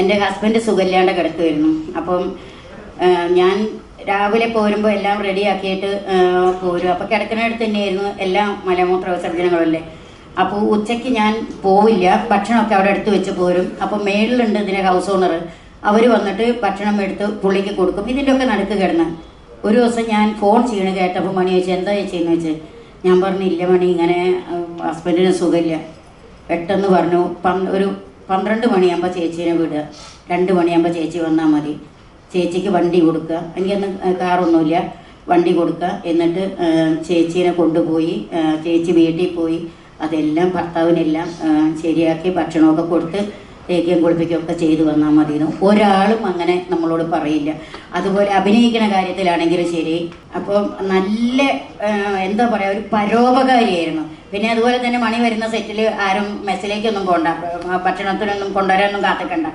എന്റെ ഹസ്ബൻഡ് സുഖമില്ലാണ്ട് കിടക്കുമായിരുന്നു അപ്പം ഞാൻ രാവിലെ പോരുമ്പോൾ എല്ലാം റെഡിയാക്കിയിട്ട് പോരും. അപ്പോൾ കിടക്കുന്നിടത്ത് തന്നെയായിരുന്നു എല്ലാം മലമൂത്ര വിസർജനങ്ങളല്ലേ. അപ്പോൾ ഉച്ചയ്ക്ക് ഞാൻ പോവില്ല. ഭക്ഷണമൊക്കെ അവിടെ എടുത്ത് വെച്ച് പോരും. അപ്പോൾ മേളിലുണ്ട് ഇതിന്റെ ഹൗസ് ഓണർ അവർ വന്നിട്ട് ഭക്ഷണം എടുത്ത് പുള്ളിക്ക് കൊടുക്കും. ഇതിന്റെയൊക്കെ നടുക്ക് കിടന്ന്. ഒരു ദിവസം ഞാൻ ഫോൺ ചെയ്യണ കേട്ടപ്പോൾ മണി ചോദിച്ചു എന്താ ചെയ്യുന്നത് വെച്ച്? ഞാൻ പറഞ്ഞു ഇല്ല മണി ഇങ്ങനെ ഹസ്ബൻഡിന് സുഖമില്ല. പെട്ടെന്ന് പറഞ്ഞു ഒരു പന്ത്രണ്ട് മണിയാകുമ്പോൾ ചേച്ചീനെ വിടുക. രണ്ട് മണിയാകുമ്പോൾ ചേച്ചി വന്നാൽ മതി. ചേച്ചിക്ക് വണ്ടി കൊടുക്കുക. എനിക്കൊന്നും കാറൊന്നുമില്ല. വണ്ടി കൊടുക്കുക. എന്നിട്ട് ചേച്ചീനെ കൊണ്ടുപോയി ചേച്ചി വീട്ടിൽ പോയി. അതെല്ലാം ഭർത്താവിനെല്ലാം ശരിയാക്കി ഭക്ഷണമൊക്കെ കൊടുത്ത് തേക്കുകയും കുളിപ്പിക്കുകയും ഒക്കെ ചെയ്തു വന്നാൽ മതിയെന്ന് ഒരാളും അങ്ങനെ നമ്മളോട് പറയില്ല. അതുപോലെ അഭിനയിക്കുന്ന കാര്യത്തിലാണെങ്കിലും ശരി. അപ്പോൾ നല്ല എന്താ പറയുക ഒരു പരോപകാരിയായിരുന്നു. പിന്നെ അതുപോലെ തന്നെ മണി വരുന്ന സെറ്റിൽ ആരും മെസ്സിലേക്കൊന്നും പോകണ്ട ഭക്ഷണത്തിനൊന്നും കൊണ്ടുവരാനൊന്നും കാത്തിക്കണ്ട.